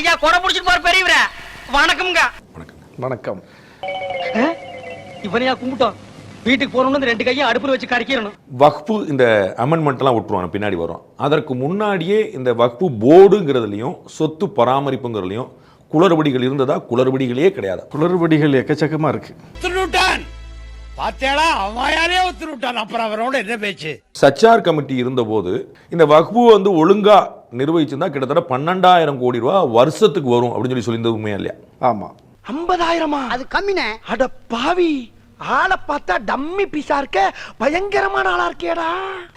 ஐயா கொடை புடிச்சிட்டு போற பெரியவர. வணக்கம்ங்க. வணக்கம். இவனையா கும்பிட்டோம். வீட்டுக்கு போறோம்னு ரெண்டு கையும் அடுப்புல வச்சு கரைக்கிறணும் வக்ஃபு இந்த அமெண்ட்மெண்ட்லாம் விட்டுருவாங்க பின்னாடி வரும். அதற்கு முன்னாடியே இந்த வக்ஃபு போர்டுங்கிறதுலையும் சொத்து பராமரிப்புங்கிறதுலையும் குளறுபடிகள் இருந்ததா? குளறுபடிகளே கிடையாது? குளறுபடிகள் எக்கச்சக்கமா இருக்கு. ஒத்துனுட்டான் பாத்தியாடா அவன் ஒத்துனுட்டான் அப்புறம் அவரோட என்ன பேச்சு? சச்சார் கமிட்டி இருந்தபோது இந்த வக்ஃபு வந்து ஒழுங்கா நிர்வகிச்சிருந்தா கிட்டத்தட்ட பன்னெண்டாயிரம் கோடி ரூபா வருஷத்துக்கு வரும் அப்படின்னு சொல்லி சொல்லியிருந்தது உண்மையா இல்லையா? ஆமா. ஐம்பதாயிரமா? அது கம்மினே. அட பாவி. ஆளை பார்த்தா டம்மி பீஸா இருக்க பயங்கரமான ஆளா இருக்கேடா.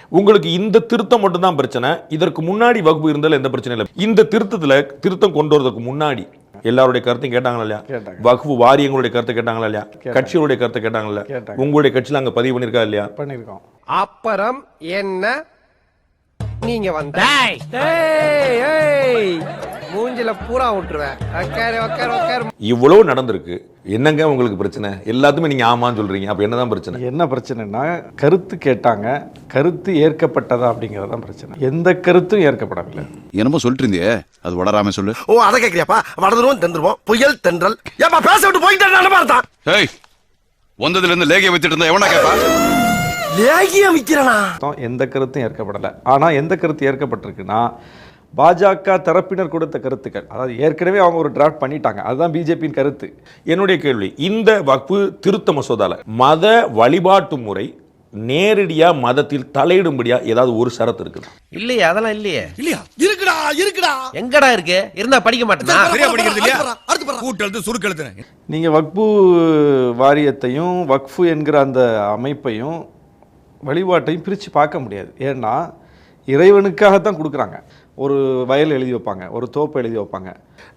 உங்களுக்கு இந்த திருத்தம் மட்டும்தான் பிரச்சனை. இதற்கு முன்னாடி வகுப்பு இருந்தாலும் எந்த பிரச்சனையும் இல்லை. இந்த திருத்தத்துல திருத்தம் கொண்டு வரதுக்கு முன்னாடி எல்லாருடைய கருத்தையும் கேட்டாங்களா இல்லையா. வகுப்பு வாரியங்களுடைய கருத்தை கேட்டாங்களா இல்லையா. கட்சிகளுடைய கருத்தை கேட்டாங்களா. உங்களுடைய கட்சியில அங்க பதிவு பண்ணிருக்கா இல்லையா? பண்ணிருக்கோம் அப்புறம் என்ன நீங்க வந்த. மூஞ்சில பூரா விட்டுருவேன். உக்காரு உக்காரு உக்காரு. இவ்வளவு நடந்திருக்கு. என்னங்க உங்களுக்கு பிரச்சனை? எல்லாத்துமே நீங்க ஆமான்னு சொல்றீங்க. அப்ப என்னதான் பிரச்சனை? என்ன பிரச்சனைனா கருத்து கேட்டாங்க. கருத்து ஏற்கப்பட்டதா அப்படிங்கறதுதான் பிரச்சனை. எந்த கருத்தும் ஏற்கப்படவில்லை. என்னமோ சொல்லிட்டு இருந்தியே அது வளராம சொல்லு. ஓ அதை கேக்குறியாப்பா? வடதுருவோம் தென்றுவோம் புயல் தென்றல். ஏப்பா பேச விட்டு போயிட்டு நடமாட்டான் ஏய் வந்ததுல இருந்து லேகிய வச்சுட்டு இருந்தா எவனா கேப்பா? லேகியம் விக்கிறனா? அர்த்தம் எந்த கருத்தும் ஏற்கப்படலை. ஆனா எந்த கருத்து ஏற்கப்பட்டிருக்குன்னா பாஜக தரப்பினர் கொடுத்த கருத்துக்கள். அதாவது ஏற்கனவே அவங்க ஒரு டிராஃப்ட் பண்ணிட்டாங்க. அதுதான் பிஜேபியின் கருத்து. என்னுடைய கேள்வி இந்த வகுப்பு திருத்த மசோதால மத வழிபாட்டு முறை நேரடியா மதத்தில் தலையிடும்படியா ஏதாவது ஒரு சரத்து இருக்குது? இல்லையே அதெல்லாம் இல்லையே. இல்லையா? இருக்குடா இருக்குடா. எங்கடா இருக்கு? இருந்தா படிக்க மாட்டேனா. சரியா படிக்கிறது இல்லையா? கூட்டெழுத்து சுருக்கெழுத்து நீங்க வக்பு வாரியத்தையும் வக்ஃபு என்கிற அந்த அமைப்பையும் வழிபாட்டையும் பிரித்து பார்க்க முடியாது. ஏன்னா இறைவனுக்காகத்தான் கொடுக்குறாங்க. ஒரு வயல் எழுதி வைப்பாங்க ஒரு தோப்பு எழுதி வைப்பாங்க.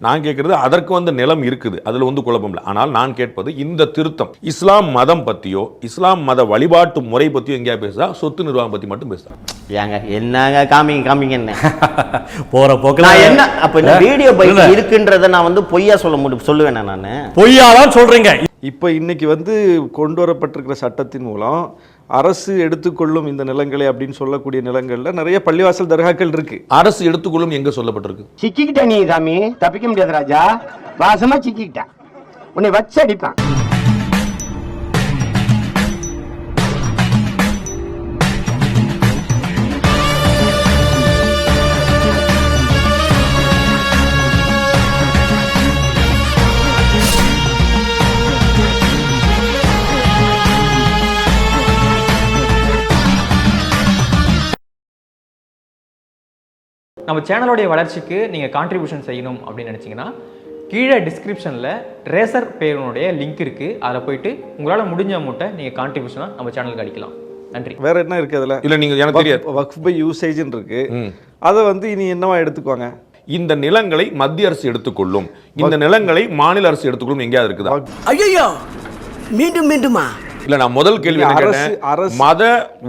நான் கேட்கறது அதற்கு வந்து நிலம் இருக்குது. அதுல வந்து குழப்பம் இல்லை. ஆனால் நான் கேட்பது இந்த திருத்தம். இஸ்லாம் மதம் பத்தியோ இஸ்லாம் மத வழிபாட்டு முறை பத்தியோ எங்கேயா பேசுதா? சொத்து நிர்வாகம் பத்தி மட்டும் பேசுதா? ஏங்க என்னங்க காமிங்க காமிங்க என்ன? போற போக்குல நான் என்ன அப்ப இந்த வீடியோ பைக். இருக்குன்றத நான் வந்து பொய்யா சொல்ல முடியும் சொல்லுவேனா நானு? பொய்யாதான் சொல்றீங்க. இப்போ இன்னைக்கு வந்து கொண்டு வரப்பட்டிருக்கிற சட்டத்தின் மூலம் அரசு எடுத்துக்கொள்ளும் இந்த நிலங்களை அப்படின்னு சொல்லக்கூடிய நிலங்கள்ல நிறைய பள்ளிவாசல் தர்காக்கள் இருக்கு. அரசு எடுத்துக்கொள்ளும் எங்க சொல்லப்பட்டிருக்கு? சிக்கிக்கிட்ட நீ சாமி. தப்பிக்க முடியாது ராஜா. வாசமா சிக்கிக்கிட்ட. உன்னை வச்சு அடிப்பான். நம்ம சேனலோடைய வளர்ச்சிக்கு நீங்கள் கான்ட்ரிபியூஷன் செய்யணும் அப்படின்னு நினச்சிங்கன்னா கீழே டிஸ்கிரிப்ஷனில் ரேசர் பேருனுடைய லிங்க் இருக்குது அதில் போயிட்டு உங்களால் முடிஞ்ச அமௌண்ட்டை நீங்கள் கான்ட்ரிபியூஷனாக நம்ம சேனலுக்கு அடிக்கலாம். நன்றி. வேற என்ன இருக்கு அதுல? இல்ல நீங்க எனக்கு தெரியாது. வக்ஃப் பை யூசேஜ்னு இருக்கு. ம். அதை வந்து இனி என்னவா எடுத்துக்குவாங்க? இந்த நிலங்களை மத்திய அரசு எடுத்துக்கொள்ளும். இந்த நிலங்களை மாநில அரசு எடுத்துக்கொள்ளும் எங்கேயாவது இருக்குதா? ஐயோ மீண்டும் மீண்டுமா? இல்ல நான் முதல் கேள்வி அரசு- மத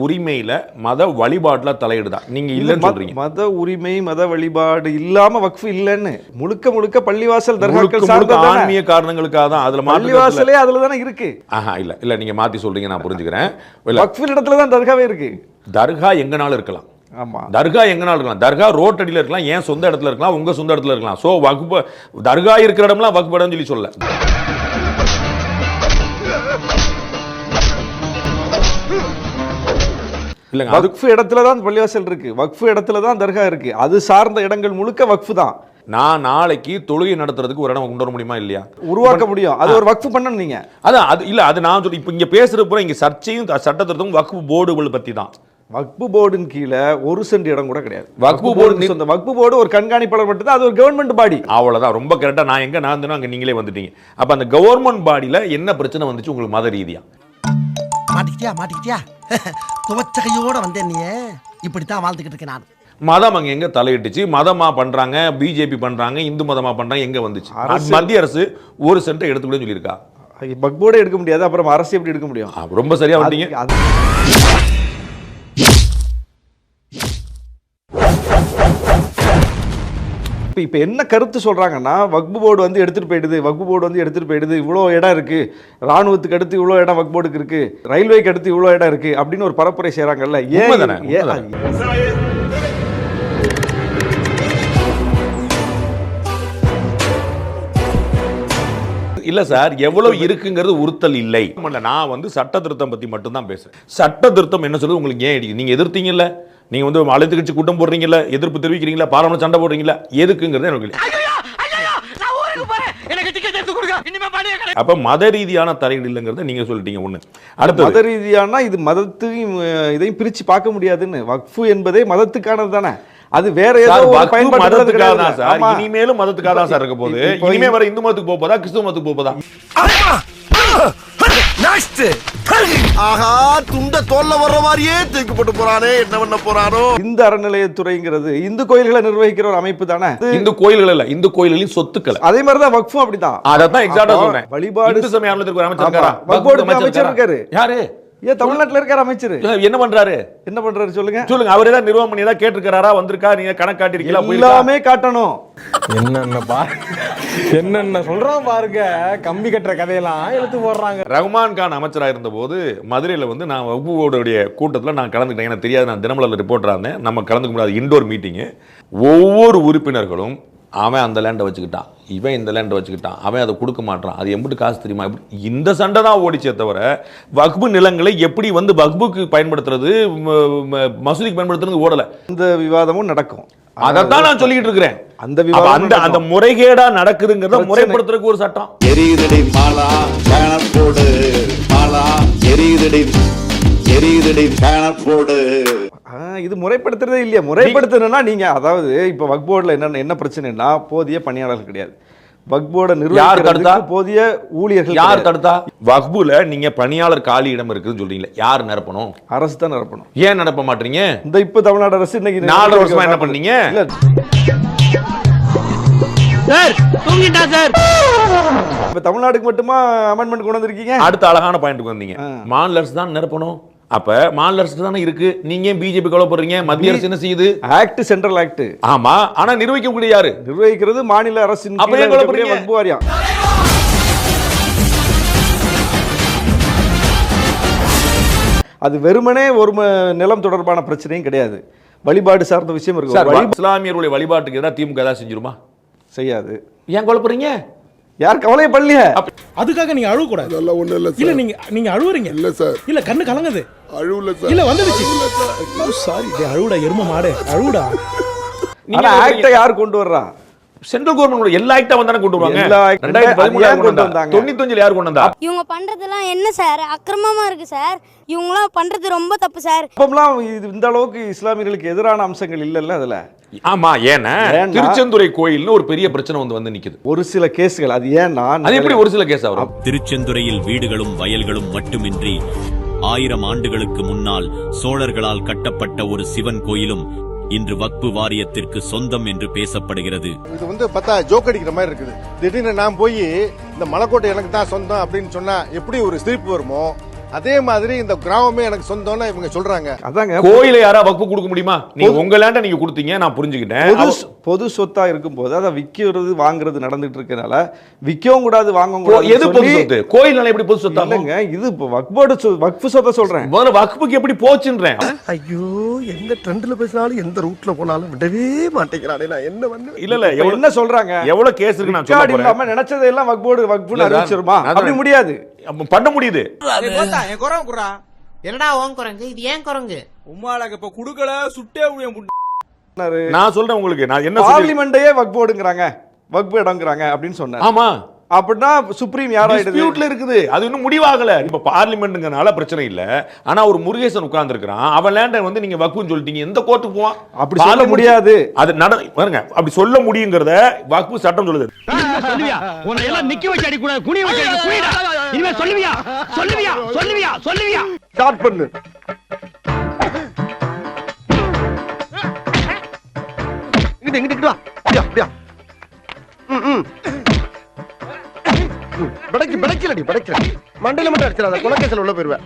உரிமையில மத வழிபாட்டுல தலையிடுதா? நீங்க இல்லைன்னு சொல்றீங்க. மத உரிமை மத வழிபாடு இல்லாம வக்ஃப் இல்லைன்னு. முழுக்க முழுக்க பள்ளிவாசல் தர்காக்கள் ஆன்மீக காரணங்களுக்காக தான் அதுல. பள்ளிவாசலே அதுல தானே இருக்கு. ஆஹா இல்ல இல்ல நீங்க மாத்தி சொல்றீங்க நான் புரிஞ்சுக்கிறேன். வக்ஃபில் இடத்துல தான் தர்காவே இருக்கு. தர்கா எங்கனாலும் இருக்கலாம். ஆமா. தர்கா எங்கனாலும் இருக்கலாம். தர்கா ரோட் அடியில இருக்கலாம் ஏன் சொந்த இடத்துல இருக்கலாம் உங்க சொந்த இடத்துல இருக்கலாம். சோ வகுப்பு தர்கா இருக்கிற இடம்லாம் வகுப்பு இடம்னு சொல்லி சொல்ல இல்லங்க அது வக்ஃப் இடத்துல தான் பள்ளிவாசல் இருக்கு. வக்ஃப் இடத்துல தான் தர்கா இருக்கு. அது சார்ந்த இடங்கள் முழுக்க வக்ஃப் தான். நான் நாளைக்கு தொழுகை நடத்துறதுக்கு ஒரு இடம் கொண்டு வர முடியுமா இல்லையா? உருவாக்க முடியும். அது ஒரு வக்ஃப் பண்ணணும் நீங்க. அதான் அது இல்ல அது நான் சொல்லி இப்போ இங்க பேசுற பூரா இங்க சர்ச்சையும் சட்டத்திருத்தமும் வக்ஃபு போர்டுகள் பத்தி தான். வக்ஃபு போர்டின் கீழே ஒரு சென்ட் இடம் கூட கிடையாது. வக்ஃபு போர்டு சொந்த வக்ஃபு போர்டு ஒரு கண்காணிப்பாளர் மட்டும் தான் அது ஒரு கவர்மெண்ட் பாடி அவ்வளவுதான் ரொம்ப கரெக்டா நான் எங்க நான் இருந்தேனோ அங்க நீங்களே வந்துட்டீங்க. அப்ப அந்த கவர்மெண்ட் பாடியில என்ன பிரச்சனை வந்துச்சு உங்களுக்கு மத ரீதியா? மாட்டிக்கிட்டியா மாட்டிக்கிட்டியா? துவச்ச கையோட வந்தேன் நீ இப்படித்தான் வாழ்ந்துகிட்டு இருக்கேன் நான். மதம் அங்க எங்க தலையிட்டுச்சு? மதமா பண்றாங்க பிஜேபி பண்றாங்க இந்து மதமா பண்றாங்க எங்க வந்துச்சு? அரசு- மத்திய அரசு ஒரு சென்ட்டை எடுத்துக்கூட சொல்லியிருக்கா. வக்ஃப் போர்டே எடுக்க முடியாது அப்புறம் அரசு எப்படி எடுக்க முடியும்? ரொம்ப சரியா வந்தீங்க இப்ப இப்ப என்ன கருத்து சொல்றாங்கன்னா வக்பு போர்டு வந்து எடுத்துட்டு போயிடுது வக்பு போர்டு வந்து எடுத்துட்டு போயிடுது இவ்வளோ இடம் இருக்கு ராணுவத்துக்கு அடுத்து இவ்வளோ இடம் வக்பு போர்டுக்கு இருக்கு ரயில்வேக்கு அடுத்து இவ்வளோ இடம் இருக்கு அப்படின்னு ஒரு பரப்புரை செய்றாங்கல்ல. ஏன். இல்ல சார் எவ்வளவு இருக்குங்கிறது உறுத்தல் இல்லை. நான் வந்து சட்ட திருத்தம் பத்தி மட்டும் தான் பேசுறேன். சட்ட திருத்தம் என்ன சொல்லுது? உங்களுக்கு ஏன் இடிக்குது நீங்க எதிர்த்தீங்கல்ல? நீங்க வந்து அழைத்து கட்சி கூட்டம் போடுறீங்கல்ல எதிர்ப்பு தெரிவிக்கிறீங்களா பாராளுமன்ற சண்டை போடுறீங்களா எதுக்குங்கிறது எனக்கு அப்ப மத ரீதியான தடைகள் இல்லைங்கிறத நீங்க சொல்லிட்டீங்க ஒண்ணு. மத அடுத்தது ரீதியானா இது மதத்தையும் இதையும் பிரிச்சு பார்க்க முடியாதுன்னு. வக்ஃபு என்பதே மதத்துக்கானது தானே. அது வேற ஏதோ மதத்துக்காக தான். சார். இனிமேலும் மதத்துக்காக தான் சார் இருக்க போகுது. இனிமே வர இந்து மதத்துக்கு போக போதா கிறிஸ்துவ மதத்துக்கு போக போதா? ஆஹா துண்ட தோல்ல வர்ற மாதிரியே தூக்கி போட்டு போறானே. என்ன பண்ண போறானோ? இந்து அறநிலையத்துறைங்கிறது இந்து கோயில்களை நிர்வகிக்கிற ஒரு அமைப்பு தானே? இந்து கோயில்கள் இல்ல இந்து கோயில்களின் சொத்துக்கள். அதே மாதிரி தான் வக்ஃபும் அப்படிதான் அதத்தான் எக்ஸாக்டா சொல்றேன். வழிபாடு இந்து சமய அமைச்சர். இருக்காரா? அமைச்சர் இருக்காரு. யாரு? ஏன் தமிழ்நாட்டுல இருக்காரு அமைச்சர். என்ன பண்றாரு? என்ன பண்றாரு சொல்லுங்க. சொல்லுங்க அவர் ஏதாவது நிர்வாகம் பண்ணி ஏதாவது கேட்டிருக்காரா? வந்திருக்கா? நீங்க கணக்கு காட்டிருக்கீங்களா? எல்லாமே காட்டணும். என்னென்ன என்னென்ன சொல்றான் பாருங்க. கம்பி கட்டுற கதையெல்லாம் இழுத்து போடுறாங்க. ரஹ்மான் கான் அமைச்சராக இருந்தபோது மதுரையில் வந்து நான் வகுப்போடைய கூட்டத்தில் நான் கலந்துக்கிட்டேன். எனக்கு தெரியாது நான் தினமலர் ரிப்போர்ட்டராக இருந்தேன் நம்ம கலந்துக்க முடியாது இண்டோர் மீட்டிங்கு ஒவ்வொரு உறுப்பினர்களும் அவன் அந்த லேண்டை வச்சுக்கிட்டான். இவன் இந்த லேண்டை வச்சுக்கிட்டான். அவன் அதை கொடுக்க மாட்டான். அது எம்பிட்டு காசு தெரியுமா? எப்படி இந்த சண்டை தான் ஓடிச்சே தவிர வக்பு நிலங்களை எப்படி வந்து வக்புக்கு பயன்படுத்துறது ம- ம- மசூதிக்கு பயன்படுத்துறது ஓடலை. இந்த விவாதமும் நடக்கும். அதைத்தான் நான் சொல்லிக்கிட்டு இருக்கிறேன். அந்த அந்த அந்த. முறைகேடா நடக்குதுங்கிறத. முறைப்படுத்துறதுக்கு ஒரு சட்டம். எரியுதடி மாலா பேனர் போடு. மாலா எரியுதடி எரியுதடி பேனர் போடு. ஆ, இது முறைப்படுத்துறதே இல்லையா? முறைப்படுத்தணும்னா நீங்க அதாவது இப்ப வக் போர்டுல என்ன என்ன பிரச்சனைனா போதிய பணியாளர்கள் கிடையாது. வக் போர்டை யார் தடுத்தா? போதிய ஊழியர்கள் யார். தடுத்தா வக்புல நீங்க பணியாளர் காலி இடம் இருக்குதுன்னு சொல்றீங்களா யார் நிரப்பணும்? அரசு தான் நிரப்பணும். ஏன் நிரப்ப மாட்டீங்க? இந்த இப்ப தமிழ்நாடு அரசு இன்னைக்கு நாலரை வருஷமா என்ன பண்ணீங்க? சார் தூங்கிட்டா சார். இப்ப தமிழ்நாடுக்கு மட்டுமா அமெண்ட்மெண்ட் கொண்டு வந்திருக்கீங்க? அடுத்த அழகான பாயிண்ட்க்கு வந்தீங்க. மாநில அரசு தான் நிரப்பணும். அப்ப மாநில அரசு தானே இருக்கு? நீங்க ஏன் பிஜேபி கவலைப்படுறீங்க மத்திய அரசு என்ன செய்யுது? ஆக்ட் சென்ட்ரல் ஆக்ட் ஆமா. ஆனா நிர்வகிக்கக்கூடிய யாரு? நிர்வகிக்கிறது மாநில அரசின் அப்ப கீழ ஏன் இருக்கக்கூடிய குழப்பறீங்க? வக்பு வாரியம் அது வெறுமனே ஒரு நிலம் தொடர்பான பிரச்சனையும் கிடையாது. வழிபாடு சார்ந்த விஷயம் இருக்கு. இஸ்லாமியர்களுடைய வழிபாட்டுக்கு எதாவது திமுக ஏதாவது செஞ்சிருமா? செய்யாது. ஏன் குழப்பறீங்க யார் கவலையே பண்ணலையே அதுக்காக நீங்க அழுவ கூடாது. இல்ல நீங்க நீங்க அழுவுறீங்க. இல்ல சார். இல்ல கண்ணு கலங்குது. அழுவல சார். இல்ல வந்துடுச்சு. சாரி. டேய் அழுவுடா எரும மாடு. அழுவுடா. நீங்க ஆக்டை யார் கொண்டு வர்றா? சென்ட்ரல் கவர்மெண்ட் எல்லா ஆக்டா வந்தானே கொண்டு வருவாங்க? தொண்ணூத்தஞ்சுல யார் கொண்டு வந்தா இவங்க பண்றதெல்லாம் என்ன சார்? அக்கிரமமா இருக்கு சார். இவங்களாம் பண்றது ரொம்ப தப்பு சார். அப்பம்லாம் இது இந்த அளவுக்கு இஸ்லாமியர்களுக்கு எதிரான அம்சங்கள் இல்லைல்ல அதுல? ஆமா ஏன்னா திருச்செந்துறை கோயில்னு ஒரு பெரிய பிரச்சனை வந்து வந்து நிக்குது. ஒரு சில கேஸ்கள் அது ஏன்னா அது எப்படி ஒரு சில கேஸ் வரும் திருச்செந்துறையில் வீடுகளும் வயல்களும் மட்டுமின்றி ஆயிரம் ஆண்டுகளுக்கு முன்னால் சோழர்களால் கட்டப்பட்ட ஒரு சிவன் கோயிலும் இன்று வக்பு வாரியத்திற்கு சொந்தம் என்று பேசப்படுகிறது. இது வந்து பார்த்தா ஜோக் அடிக்கிற மாதிரி இருக்குது. திடீர்னு நான் போய் இந்த மலைக்கோட்டை எனக்கு தான் சொந்தம் அப்படின்னு சொன்னா எப்படி ஒரு சிரிப்பு வருமோ? அதே மாதிரி இந்த கிராமமே எனக்கு சொந்தம்னு இவங்க சொல்றாங்க. அதாங்க கோயில யாரா வக்பு கொடுக்க முடியுமா? நீங்க உங்க லேண்ட நீங்க கொடுத்தீங்க நான் புரிஞ்சுக்கிட்டேன். பொது பொது சொத்தா இருக்கும்போது அதை விற்கிறது வாங்குறது நடந்துட்டு இருக்கனால விற்கவும் கூடாது வாங்கவும் கோ- கூடாது எது பொது சொத்து? கோயில் எப்படி பொது சொத்தாகும் இல்லைங்க இது இப்போ வக்போர்டு சொ- வக்ஃபு சொத்தை சொல்றேன். முதல்ல வக்புக்கு எப்படி போச்சுன்றேன். ஐயோ எந்த ட்ரெண்ட்ல பேசினாலும் எந்த ரூட்ல போனாலும் விடவே மாட்டேங்கிறானே நான் என்ன வந்து இல்ல இல்ல என்ன சொல்றாங்க? எவ்வளவு கேஸ் இருக்கு நான் சொல்ல போறேன். நினைச்சதெல்லாம் வக்போர்டு வக்ஃபுன்னு இல்ல, அறிவிச்சிருமா? அப்படி முடியாது. பண்ண முடியுது. என் குரங்கு குறா என்னடா ஓன் குரங்கு? இது ஏன் குரங்கு? உமாலக்கு இப்ப குடுக்கல சுட்டே நான் சொல்றேன் உங்களுக்கு நான் என்ன சொல்லி பார்லிமெண்டையே வக்போர்டுங்கிறாங்க வக்பு இடங்கிறாங்க அப்படின்னு சொன்னார். ஆமா. அப்படின்னா சுப்ரீம் டிஸ்பியூட்ல இருக்குது. அது இன்னும் முடிவாகல. இப்ப பார்லிமெண்ட்ங்கனால பிரச்சனை இல்ல. ஆனா ஒரு முருகேசன் உட்கார்ந்து இருக்கிறான் அவன் லேண்ட வந்து நீங்க வக்குன்னு சொல்லிட்டீங்க. எந்த கோர்ட்டுக்கு போவான்? அப்படி சொல்ல முடியாது. அது நட பாருங்க அப்படி சொல்ல முடியுங்கிறத வக்பு சட்டம் சொல்லுது. இனிமே சொல்லுவியா? சொல்லுவியா? சொல்லுவியா? சொல்லுவியா? ஸ்டார்ட் பண்ணு. இங்கிட்டு இங்கிட்டு வா. அப்படியா அப்படியா. ம், ம். பிடைக்கு பிடைக்கலடி பிடைக்கல மண்டையில மட்டும் அடிச்சிடாத குலக்கேசல் உள்ள போயிருவேன்